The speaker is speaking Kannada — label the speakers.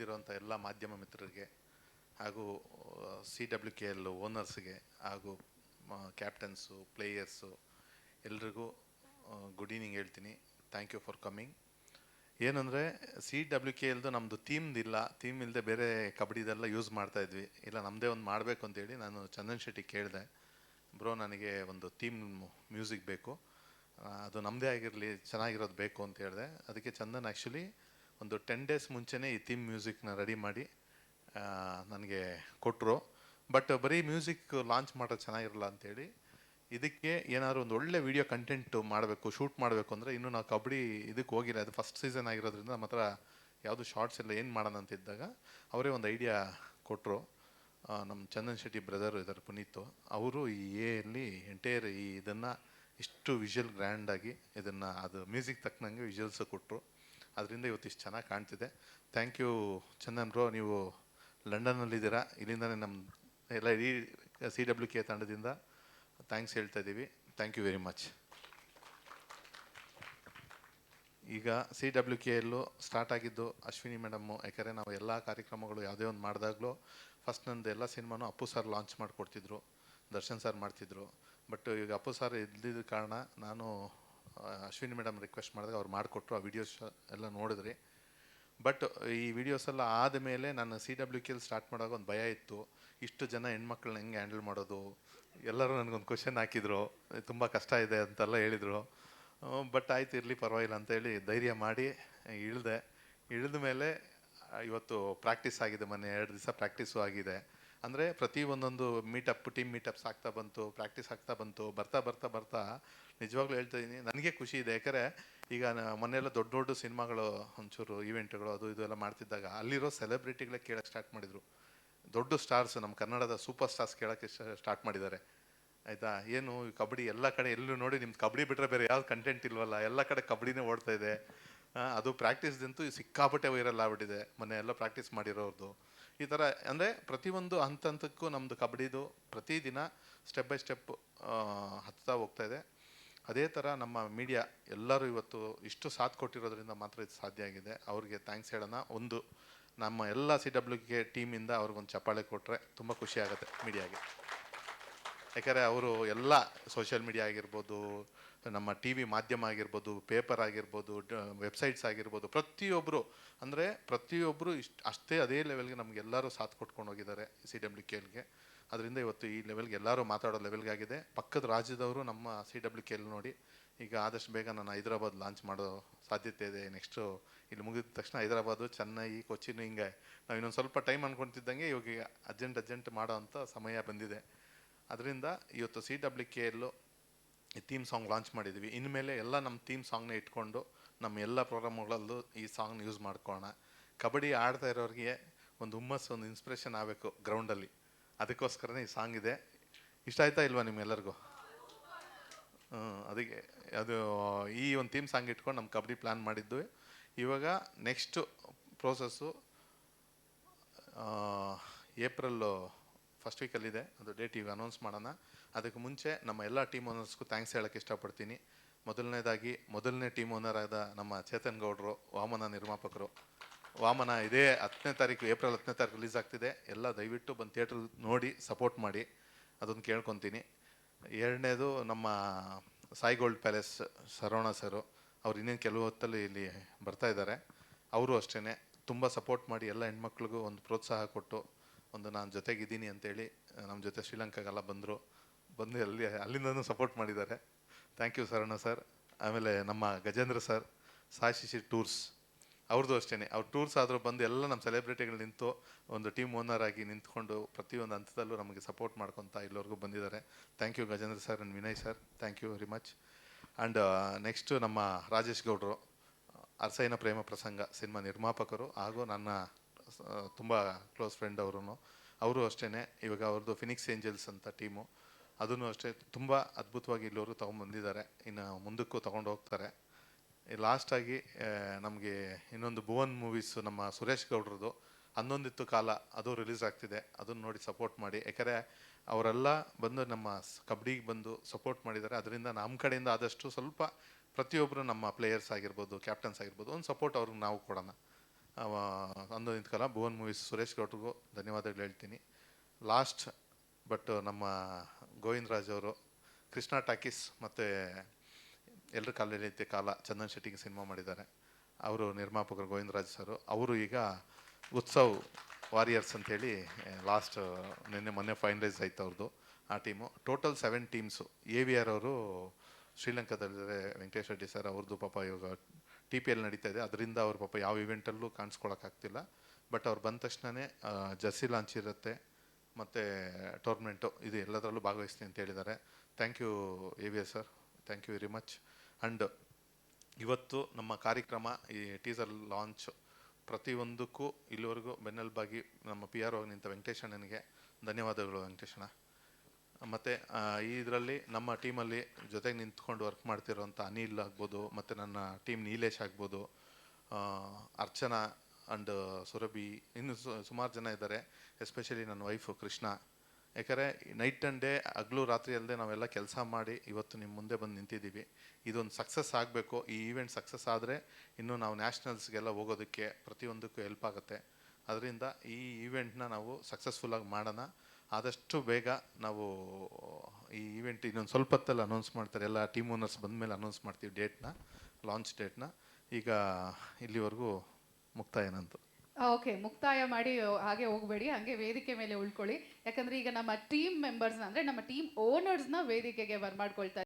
Speaker 1: ಬಂದಿರುವಂಥ ಎಲ್ಲ ಮಾಧ್ಯಮ ಮಿತ್ರರಿಗೆ ಹಾಗೂ ಸಿ ಡಬ್ಲ್ಯೂ ಕೆ ಎಲ್ ಓನರ್ಸ್ಗೆ ಹಾಗೂ ಕ್ಯಾಪ್ಟನ್ಸು ಪ್ಲೇಯರ್ಸು ಎಲ್ರಿಗೂ ಗುಡ್ ಈವ್ನಿಂಗ್ ಹೇಳ್ತೀನಿ. ಥ್ಯಾಂಕ್ ಯು ಫಾರ್ ಕಮ್ಮಿಂಗ್ ಏನಂದರೆ ಸಿ ಡಬ್ಲ್ಯೂ ಕೆ ಎಲ್ದು ನಮ್ಮದು ಥೀಮ್ದಿಲ್ಲ ಥೀಮ್ ಇಲ್ಲದೆ ಬೇರೆ ಕಬಡ್ಡಿದೆಲ್ಲ ಯೂಸ್ ಮಾಡ್ತಾ ಇದ್ವಿ. ಇಲ್ಲ ನಮ್ಮದೇ ಒಂದು ಮಾಡಬೇಕು ಅಂತೇಳಿ ನಾನು ಚಂದನ್ ಶೆಟ್ಟಿ ಕೇಳಿದೆ. ಬ್ರೋ, ನನಗೆ ಒಂದು ಥೀಮ್ ಮ್ಯೂಸಿಕ್ ಬೇಕು. ಅದು ನಮ್ಮದೇ ಆಗಿರಲಿ, ಚೆನ್ನಾಗಿರೋದು ಬೇಕು ಅಂತ ಹೇಳಿದೆ. ಅದಕ್ಕೆ ಚಂದನ್ ಆ್ಯಕ್ಚುಲಿ ಒಂದು ಟೆನ್ ಡೇಸ್ ಮುಂಚೆನೇ ಈ ಥೀಮ್ ಮ್ಯೂಸಿಕ್ನ ರೆಡಿ ಮಾಡಿ ನನಗೆ ಕೊಟ್ಟರು ಬಟ್ ಬರೀ ಮ್ಯೂಸಿಕ್ ಲಾಂಚ್ ಮಾಡೋದು ಚೆನ್ನಾಗಿರಲ್ಲ ಅಂತೇಳಿ, ಇದಕ್ಕೆ ಏನಾದರೂ ಒಂದು ಒಳ್ಳೆ ವಿಡಿಯೋ ಕಂಟೆಂಟ್ ಮಾಡಬೇಕು ಶೂಟ್ ಮಾಡಬೇಕು ಅಂದರೆ ಇನ್ನೂ ನಾವು ಕಬಡ್ಡಿ ಇದಕ್ಕೆ ಹೋಗಿಲ್ಲ. ಅದು ಫಸ್ಟ್ ಸೀಸನ್ ಆಗಿರೋದ್ರಿಂದ ನಮ್ಮ ಹತ್ರ ಯಾವುದು ಶಾರ್ಟ್ಸ್ ಎಲ್ಲ ಏನು ಮಾಡೋಣ ಅಂತ ಇದ್ದಾಗ ಅವರೇ ಒಂದು ಐಡಿಯಾ ಕೊಟ್ಟರು ನಮ್ಮ ಚಂದನ್ ಶೆಟ್ಟಿ ಬ್ರದರ್ ಇದ್ದಾರೆ ಪುನೀತ್. ಅವರು ಈ ಎಲ್ಲಿ ಎಂಟೈರ್ ಈ ಇದನ್ನು ಇಷ್ಟು ವಿಷುವಲ್ ಗ್ರ್ಯಾಂಡಾಗಿ ಇದನ್ನು, ಅದು ಮ್ಯೂಸಿಕ್ ತಕ್ಕನಂಗೆ ವಿಜುವಲ್ಸ್ ಕೊಟ್ಟರು ಅದರಿಂದ ಇವತ್ತು ಇಷ್ಟು ಚೆನ್ನಾಗಿ ಕಾಣ್ತಿದೆ. ಥ್ಯಾಂಕ್ ಯು ಚಂದನ್ ಬ್ರೋ, ನೀವು ಲಂಡನ್ನಲ್ಲಿದ್ದೀರಾ? ಇಲ್ಲಿಂದಲೇ ನಮ್ಮ ಎಲ್ಲ ಇಡೀ ಸಿ ಡಬ್ಲ್ಯೂ ಕೆ ತಂಡದಿಂದ ಥ್ಯಾಂಕ್ಸ್ ಹೇಳ್ತಾ ಇದ್ದೀವಿ. ಥ್ಯಾಂಕ್ ಯು ವೆರಿ ಮಚ್ ಈಗ C W K L start ಆಗಿದ್ದು ಅಶ್ವಿನಿ ಮೇಡಮ್ಮು ಯಾಕಂದರೆ ನಾವು ಎಲ್ಲ ಕಾರ್ಯಕ್ರಮಗಳು ಯಾವುದೇ ಒಂದು ಮಾಡಿದಾಗಲೂ ಫಸ್ಟ್ ನಂದು ಎಲ್ಲ ಸಿನಿಮಾನು ಅಪ್ಪು ಸರ್ ಲಾಂಚ್ ಮಾಡಿಕೊಡ್ತಿದ್ರು. ದರ್ಶನ್ ಸರ್ ಮಾಡ್ತಿದ್ರು. ಬಟ್ ಈಗ ಅಪ್ಪು ಸರ್ ಇದ್ದಿದ್ದ ಕಾರಣ ನಾನು ಅಶ್ವಿನಿ ಮೇಡಮ್ ರಿಕ್ವೆಸ್ಟ್ ಮಾಡಿದಾಗ ಅವ್ರು ಮಾಡಿಕೊಟ್ರು, ಆ ವಿಡಿಯೋಸ್ ಎಲ್ಲ ನೋಡಿದ್ರಿ. ಬಟ್ ಈ ವಿಡಿಯೋಸ್ ಎಲ್ಲ ಆದಮೇಲೆ ನಾನು ಸಿ ಡಬ್ಲ್ಯೂ ಕೆಲ್ ಸ್ಟಾರ್ಟ್ ಮಾಡುವಾಗ ಒಂದು ಭಯ ಇತ್ತು. ಇಷ್ಟು ಜನ ಹೆಣ್ಮಕ್ಳನ್ನ ಹೆಂಗೆ ಹ್ಯಾಂಡಲ್ ಮಾಡೋದು? ಎಲ್ಲರೂ ನನಗೊಂದು ಕ್ವಶನ್ ಹಾಕಿದ್ರು. ತುಂಬ ಕಷ್ಟ ಇದೆ ಅಂತೆಲ್ಲ ಹೇಳಿದರು. ಬಟ್ ಆಯ್ತು, ಇರಲಿ, ಪರವಾಗಿಲ್ಲ ಅಂತೇಳಿ ಧೈರ್ಯ ಮಾಡಿ ಇಳಿದೆ. ಇಳಿದ ಮೇಲೆ ಇವತ್ತು ಪ್ರಾಕ್ಟೀಸ್ ಆಗಿದೆ, ಮೊನ್ನೆ ಎರಡು ದಿವಸ ಪ್ರಾಕ್ಟೀಸು ಆಗಿದೆ. ಅಂದರೆ ಪ್ರತಿ ಒಂದೊಂದು ಮೀಟಪ್ ಟೀಮ್ ಮೀಟಪ್ಸ್ ಆಗ್ತಾ ಬಂತು ಪ್ರಾಕ್ಟೀಸ್ ಆಗ್ತಾ ಬಂತು, ಬರ್ತಾ ಬರ್ತಾ ಬರ್ತಾ ನಿಜವಾಗ್ಲೂ ಹೇಳ್ತಾ ಇದ್ದೀನಿ ನನಗೆ ಖುಷಿ ಇದೆ. ಯಾಕಂದರೆ ಈಗ ಮೊನ್ನೆಲ್ಲ ದೊಡ್ಡ ದೊಡ್ಡ ಸಿನಿಮಾಗಳು ಒಂಚೂರು ಈವೆಂಟ್ಗಳು ಅದು ಇದು ಎಲ್ಲ ಮಾಡ್ತಿದ್ದಾಗ ಅಲ್ಲಿರೋ ಸೆಲೆಬ್ರಿಟಿಗಳೇ ಕೇಳೋಕ್ಕೆ ಸ್ಟಾರ್ಟ್ ಮಾಡಿದರು. ದೊಡ್ಡ ಸ್ಟಾರ್ಸ್ ನಮ್ಮ ಕನ್ನಡದ ಸೂಪರ್ ಸ್ಟಾರ್ಸ್ ಕೇಳೋಕ್ಕೆ ಸ್ಟಾರ್ಟ್ ಮಾಡಿದ್ದಾರೆ. ಆಯಿತಾ? ಏನು ಕಬಡ್ಡಿ ಎಲ್ಲ ಕಡೆ ಎಲ್ಲೂ ನೋಡಿ ನಿಮ್ದು ಕಬಡ್ಡಿ ಬಿಟ್ಟರೆ ಬೇರೆ ಯಾವ್ದು ಕಂಟೆಂಟ್ ಇಲ್ವಲ್ಲ? ಎಲ್ಲ ಕಡೆ ಕಬಡ್ಡಿನೇ ಓಡ್ತಾ ಇದೆ. ಅದು ಪ್ರಾಕ್ಟೀಸ್ದಂತೂ ಸಿಕ್ಕಾಪಟ್ಟೆ ವೈರಲ್ ಆಗ್ಬಿಟ್ಟಿದೆ. ಮೊನ್ನೆ ಎಲ್ಲ ಪ್ರಾಕ್ಟೀಸ್ ಮಾಡಿರೋರ್ದು. ಈ ಥರ ಅಂದರೆ ಪ್ರತಿಯೊಂದು ಹಂತ ಹಂತಕ್ಕೂ ನಮ್ಮದು ಕಬಡ್ಡಿದು ಪ್ರತಿದಿನ ಸ್ಟೆಪ್ ಬೈ ಸ್ಟೆಪ್ ಹತ್ತಾ ಹೋಗ್ತಾ ಇದೆ. ಅದೇ ಥರ ನಮ್ಮ ಮೀಡಿಯಾ ಎಲ್ಲರೂ ಇವತ್ತು ಇಷ್ಟು ಸಾಥ್ ಕೊಟ್ಟಿರೋದ್ರಿಂದ ಮಾತ್ರ ಇದು ಸಾಧ್ಯ ಆಗಿದೆ. ಅವ್ರಿಗೆ ಥ್ಯಾಂಕ್ಸ್ ಹೇಳೋಣ. ಒಂದು, ನಮ್ಮ ಎಲ್ಲ ಸಿ ಡಬ್ಲ್ಯೂ ಕೆ ಟೀಮಿಂದ ಅವ್ರಿಗೊಂದು ಚಪ್ಪಾಳೆ ಕೊಟ್ಟರೆ ತುಂಬ ಖುಷಿ ಆಗುತ್ತೆ ಮೀಡಿಯಾಗೆ. ಯಾಕಂದರೆ ಅವರು ಎಲ್ಲ ಸೋಷಿಯಲ್ ಮೀಡಿಯಾ ಆಗಿರ್ಬೋದು ನಮ್ಮ ಟಿ ವಿ ಮಾಧ್ಯಮ ಆಗಿರ್ಬೋದು ಪೇಪರ್ ಆಗಿರ್ಬೋದು ವೆಬ್ಸೈಟ್ಸ್ ಆಗಿರ್ಬೋದು ಪ್ರತಿಯೊಬ್ಬರು ಅಂದರೆ ಪ್ರತಿಯೊಬ್ಬರು ಇಷ್ಟು, ಅಷ್ಟೇ ಅದೇ ಲೆವೆಲ್ಗೆ ನಮಗೆಲ್ಲರೂ ಸಾಥ್ ಕೊಟ್ಕೊಂಡು ಹೋಗಿದ್ದಾರೆ ಸಿ ಡಬ್ಲ್ಯೂ ಕೆ ಎಲ್ಗೆ ಅದರಿಂದ ಇವತ್ತು ಈ ಲೆವೆಲ್ಗೆ ಎಲ್ಲರೂ ಮಾತಾಡೋ ಲೆವೆಲ್ಗೆ ಆಗಿದೆ. ಪಕ್ಕದ ರಾಜ್ಯದವರು ನಮ್ಮ ಸಿ ಡಬ್ಲ್ಯೂ ಕೆ ಎಲ್ ನೋಡಿ, ಈಗ ಆದಷ್ಟು ಬೇಗ ನಾನು ಹೈದರಾಬಾದ್ ಲಾಂಚ್ ಮಾಡೋ ಸಾಧ್ಯತೆ ಇದೆ. ನೆಕ್ಸ್ಟು ಇಲ್ಲಿ ಮುಗಿದ ತಕ್ಷಣ ಹೈದರಾಬಾದು, ಚೆನ್ನೈ, ಕೊಚ್ಚಿನ್ ಹಿಂಗೆ. ನಾವು ಇನ್ನೊಂದು ಸ್ವಲ್ಪ ಟೈಮ್ ಅನ್ಕೊತಿದ್ದಂಗೆ ಇವಾಗ ಅರ್ಜೆಂಟ್ ಅರ್ಜೆಂಟ್ ಮಾಡೋ ಅಂಥ ಸಮಯ ಬಂದಿದೆ. ಅದರಿಂದ ಇವತ್ತು C W K L theme song launch ಮಾಡಿದ್ವಿ. ಇನ್ಮೇಲೆ ಎಲ್ಲ ನಮ್ಮ ಥೀಮ್ ಸಾಂಗ್ನ ಇಟ್ಕೊಂಡು ನಮ್ಮ ಎಲ್ಲ ಪ್ರೋಗ್ರಾಮ್ಗಳಲ್ಲೂ ಈ ಸಾಂಗ್ನ ಯೂಸ್ ಮಾಡ್ಕೊಳ್ಳೋಣ ಕಬಡ್ಡಿ ಆಡ್ತಾ ಇರೋರಿಗೆ ಒಂದು ಹುಮ್ಮಸ್ಸು, ಒಂದು ಇನ್ಸ್ಪಿರೇಷನ್ ಆಗಬೇಕು ಗ್ರೌಂಡಲ್ಲಿ ಅದಕ್ಕೋಸ್ಕರನೇ ಈ ಸಾಂಗ್ ಇದೆ. ಇಷ್ಟ ಆಯ್ತಾ ಇಲ್ವಾ ನಿಮ್ಮೆಲ್ಲರಿಗೂ? ಅದಕ್ಕೆ ಅದು ಈ ಒಂದು ಥೀಮ್ ಸಾಂಗ್ ಇಟ್ಕೊಂಡು ನಮ್ಮ ಕಬಡ್ಡಿ ಪ್ಲ್ಯಾನ್ ಮಾಡಿದ್ವಿ ಇವಾಗ ನೆಕ್ಸ್ಟು ಪ್ರೋಸೆಸ್ಸು ಏಪ್ರಿಲ್ಲು ಫಸ್ಟ್ ವೀಕಲ್ಲಿದೆ ಅದು ಡೇಟ್ ಈಗ ಅನೌನ್ಸ್ ಮಾಡೋಣ. ಅದಕ್ಕೆ ಮುಂಚೆ ನಮ್ಮ ಎಲ್ಲ ಟೀಮ್ ಓನರ್ಸ್ಗೂ ಥ್ಯಾಂಕ್ಸ್ ಹೇಳೋಕ್ಕೆ ಇಷ್ಟಪಡ್ತೀನಿ. ಮೊದಲನೇದಾಗಿ, ಮೊದಲನೇ ಟೀಮ್ ಓನರ್ ಆದ ನಮ್ಮ ಚೇತನ್ ಗೌಡ್ರು, ವಾಮನ ನಿರ್ಮಾಪಕರು. ವಾಮನ ಇದೇ ಹತ್ತನೇ ತಾರೀಕು, ಏಪ್ರಿಲ್ ಹತ್ತನೇ ತಾರೀಕು ರಿಲೀಸ್ ಆಗ್ತಿದೆ. ಎಲ್ಲ ದಯವಿಟ್ಟು ಬಂದು ಥಿಯೇಟ್ರ್ ನೋಡಿ ಸಪೋರ್ಟ್ ಮಾಡಿ. ಅದನ್ನು ಕೇಳ್ಕೊತೀನಿ. ಎರಡನೇದು ನಮ್ಮ ಸಾಯಿ ಗೋಲ್ಡ್ ಪ್ಯಾಲೇಸ್ ಸರೋಣ ಸರು ಅವ್ರು ಇನ್ನೇನು ಕೆಲವು ಹೊತ್ತಲ್ಲಿ ಇಲ್ಲಿ ಬರ್ತಾ ಇದ್ದಾರೆ. ಅವರು ಅಷ್ಟೇ ತುಂಬ ಸಪೋರ್ಟ್ ಮಾಡಿ ಎಲ್ಲ ಹೆಣ್ಮಕ್ಳಿಗೂ ಒಂದು ಪ್ರೋತ್ಸಾಹ ಕೊಟ್ಟು ಒಂದು ನಾನು ಜೊತೆಗಿದ್ದೀನಿ ಅಂತೇಳಿ ನಮ್ಮ ಜೊತೆ ಶ್ರೀಲಂಕಾಗೆಲ್ಲ ಬಂದರು. ಬಂದು ಅಲ್ಲಿ, ಅಲ್ಲಿಂದನೂ ಸಪೋರ್ಟ್ ಮಾಡಿದ್ದಾರೆ. ಥ್ಯಾಂಕ್ ಯು ಸರಣ ಸರ್ ಆಮೇಲೆ ನಮ್ಮ ಗಜೇಂದ್ರ ಸರ್ ಸಾಯಿ ಶಿಶಿ ಟೂರ್ಸ್. ಅವ್ರದ್ದು ಅಷ್ಟೇ ಅವ್ರ ಟೂರ್ಸ್ ಆದರೂ ಬಂದು ಎಲ್ಲ ನಮ್ಮ ಸೆಲೆಬ್ರಿಟಿಗಳು ನಿಂತು ಒಂದು ಟೀಮ್ ಓನರ್ ಆಗಿ ನಿಂತ್ಕೊಂಡು ಪ್ರತಿಯೊಂದು ಹಂತದಲ್ಲೂ ನಮಗೆ ಸಪೋರ್ಟ್ ಮಾಡ್ಕೊತಾ ಇಲ್ಲಿವರೆಗೂ ಬಂದಿದ್ದಾರೆ. Thank you Gajendra sir and Vinay sir thank you very much and next ನಮ್ಮ ರಾಜೇಶ್ ಗೌಡರು, ಅರಸೈನ ಪ್ರೇಮ ಪ್ರಸಂಗ ಸಿನಿಮಾ ನಿರ್ಮಾಪಕರು ಹಾಗೂ ನನ್ನ ತುಂಬ ಕ್ಲೋಸ್ ಫ್ರೆಂಡ್ ಅವರು ಅವರು ಅಷ್ಟೇ ಇವಾಗ ಅವ್ರದ್ದು ಫಿನಿಕ್ಸ್ ಏಂಜಲ್ಸ್ ಅಂತ ಟೀಮು. ಅದನ್ನು ಅಷ್ಟೇ. ತುಂಬ ಅದ್ಭುತವಾಗಿ ಇಲ್ಲಿವರು ತೊಗೊಂಬಂದಿದ್ದಾರೆ. ಇನ್ನು ಮುಂದಕ್ಕೂ ತೊಗೊಂಡು ಹೋಗ್ತಾರೆ. ಲಾಸ್ಟಾಗಿ ನಮಗೆ ಇನ್ನೊಂದು ಭುವನ್ ಮೂವೀಸ್ ನಮ್ಮ ಸುರೇಶ್ ಗೌಡ್ರದ್ದು. ಹನ್ನೊಂದಿತ್ತು ಕಾಲ ಅದು ರಿಲೀಸ್ ಆಗ್ತಿದೆ. ಅದನ್ನು ನೋಡಿ ಸಪೋರ್ಟ್ ಮಾಡಿ. ಯಾಕಂದರೆ ಅವರೆಲ್ಲ ಬಂದು ನಮ್ಮ ಕಬಡ್ಡಿಗೆ ಬಂದು ಸಪೋರ್ಟ್ ಮಾಡಿದ್ದಾರೆ. ಅದರಿಂದ ನಮ್ಮ ಕಡೆಯಿಂದ ಆದಷ್ಟು ಸ್ವಲ್ಪ ಪ್ರತಿಯೊಬ್ಬರು ನಮ್ಮ ಪ್ಲೇಯರ್ಸ್ ಆಗಿರ್ಬೋದು ಕ್ಯಾಪ್ಟನ್ಸ್ ಆಗಿರ್ಬೋದು, ಒಂದು ಸಪೋರ್ಟ್ ಅವ್ರಿಗೆ ನಾವು ಕೊಡೋಣ. ಅಂದು ನಿಂತ್ಕಲ್ಲ, ಭುವನ್ ಮೂವೀಸ್ ಸುರೇಶ್ ಗೌಡ್ರಿಗೂ ಧನ್ಯವಾದಗಳು ಹೇಳ್ತೀನಿ. ಲಾಸ್ಟ್ ಬಟ್ ನಮ್ಮ ಗೋವಿಂದ ರಾಜ್ ಅವರು, ಕೃಷ್ಣ ಟಾಕೀಸ್ ಮತ್ತು ಎಲ್ಲರ ಐತೆ ಕಾಲ ಚಂದನ್ ಶೆಟ್ಟಿಗೆ ಸಿನಿಮಾ ಮಾಡಿದ್ದಾರೆ. ಅವರು ನಿರ್ಮಾಪಕರು ಗೋವಿಂದರಾಜ್ ಸರು. ಅವರು ಈಗ ಉತ್ಸವ್ ವಾರಿಯರ್ಸ್ ಅಂತೇಳಿ ಲಾಸ್ಟ್ ನಿನ್ನೆ ಮೊನ್ನೆ ಫೈನಲೈಸ್ ಆಯ್ತು ಅವ್ರದ್ದು ಆ team. Total seven teams A V R ಅವರು ಶ್ರೀಲಂಕಾದಲ್ಲಿದ್ದಾರೆ, ವೆಂಕಟೇಶ್ ರೆಡ್ಡಿ ಸರ್ ಅವ್ರದ್ದು ಪಾಪ ಇವಾಗ ಟಿ ಪಿ ಎಲ್ ನಡೀತಾ ಇದೆ. ಅದರಿಂದ ಅವ್ರ ಪಾಪ ಯಾವ ಇವೆಂಟಲ್ಲೂ ಕಾಣಿಸ್ಕೊಳಕ್ಕಾಗ್ತಿಲ್ಲ ಬಟ್ ಅವ್ರು ಬಂದ ತಕ್ಷಣವೇ ಜರ್ಸಿ ಲಾಂಚ್ ಇರುತ್ತೆ, ಮತ್ತು ಟೋರ್ನಮೆಂಟು ಇದು ಎಲ್ಲದರಲ್ಲೂ ಭಾಗವಹಿಸ್ತೀನಿ ಅಂತ ಹೇಳಿದ್ದಾರೆ. Thank you A V S sir thank you very much and ಇವತ್ತು ನಮ್ಮ ಕಾರ್ಯಕ್ರಮ ಈ ಟೀಸರ್ ಲಾಂಚ್ ಪ್ರತಿಯೊಂದಕ್ಕೂ ಇಲ್ಲಿವರೆಗೂ ಬೆನ್ನೆಲುಬಾಗಿ ನಮ್ಮ ಪಿ ಆರ್ ನಿಂತ ವೆಂಕಟೇಶಣ್ಣನಿಗೆ ಧನ್ಯವಾದಗಳು ವೆಂಕಟೇಶಣ್ಣ ಮತ್ತು ಇದರಲ್ಲಿ ನಮ್ಮ ಟೀಮಲ್ಲಿ ಜೊತೆಗೆ ನಿಂತ್ಕೊಂಡು ವರ್ಕ್ ಮಾಡ್ತಿರೋಂಥ ಅನಿಲ್ ಆಗ್ಬೋದು, ಮತ್ತು ನನ್ನ ಟೀಮ್ ನೀಲೇಶ್ ಆಗ್ಬೋದು ಅರ್ಚನಾ ಆ್ಯಂಡ್ ಸುರಭಿ ಇನ್ನು ಸುಮಾರು ಜನ ಇದ್ದಾರೆ ಎಸ್ಪೆಷಲಿ ನನ್ನ ವೈಫು ಕೃಷ್ಣ. ಯಾಕಂದರೆ ನೈಟ್ ಆ್ಯಂಡ್ ಡೇ ಹಗ್ಲು ರಾತ್ರಿ ಅಲ್ಲದೆ ನಾವೆಲ್ಲ ಕೆಲಸ ಮಾಡಿ ಇವತ್ತು ನಿಮ್ಮ ಮುಂದೆ ಬಂದು ನಿಂತಿದ್ದೀವಿ. ಇದೊಂದು ಸಕ್ಸಸ್ ಆಗಬೇಕು. ಈ ಈವೆಂಟ್ ಸಕ್ಸಸ್ ಆದರೆ ಇನ್ನು ನಾವು ನ್ಯಾಷನಲ್ಸ್ಗೆಲ್ಲ ಹೋಗೋದಕ್ಕೆ ಪ್ರತಿಯೊಂದಕ್ಕೂ ಹೆಲ್ಪ್ ಆಗುತ್ತೆ. ಅದರಿಂದ ಈ ಈವೆಂಟ್ನ ನಾವು ಸಕ್ಸಸ್ಫುಲ್ಲಾಗಿ ಮಾಡೋಣ. ಆದಷ್ಟು ಬೇಗ ನಾವು, ಈ ಈವೆಂಟ್ ಇನ್ನೊಂದು ಸ್ವಲ್ಪ ಹೊತ್ತಲ್ಲಿ ಅನೌನ್ಸ್ ಮಾಡ್ತಾರೆ. ಎಲ್ಲ ಟೀಮ್ ಓನರ್ಸ್ ಬಂದ ಮೇಲೆ ಅನೌನ್ಸ್ ಮಾಡ್ತೀವಿ ಡೇಟ್ನ ಲಾಂಚ್ ಡೇಟ್ನ ಈಗ ಇಲ್ಲಿವರೆಗೂ ಮುಕ್ತಾಯನಂತು
Speaker 2: ಓಕೆ ಮುಕ್ತಾಯ ಮಾಡಿ ಹಾಗೆ ಹೋಗಬೇಡಿ. ಹಾಗೆ ವೇದಿಕೆ ಮೇಲೆ ಉಳ್ಕೊಳ್ಳಿ. ಯಾಕಂದ್ರೆ ಈಗ ನಮ್ಮ ಟೀಮ್ ಮೆಂಬರ್ಸ್ ಅಂದ್ರೆ ನಮ್ಮ ಟೀಮ್ ಓನರ್ಸ್ನ ವೇದಿಕೆಗೆ ಬರ್ಮಾಡ್ಕೊಳ್ತಾ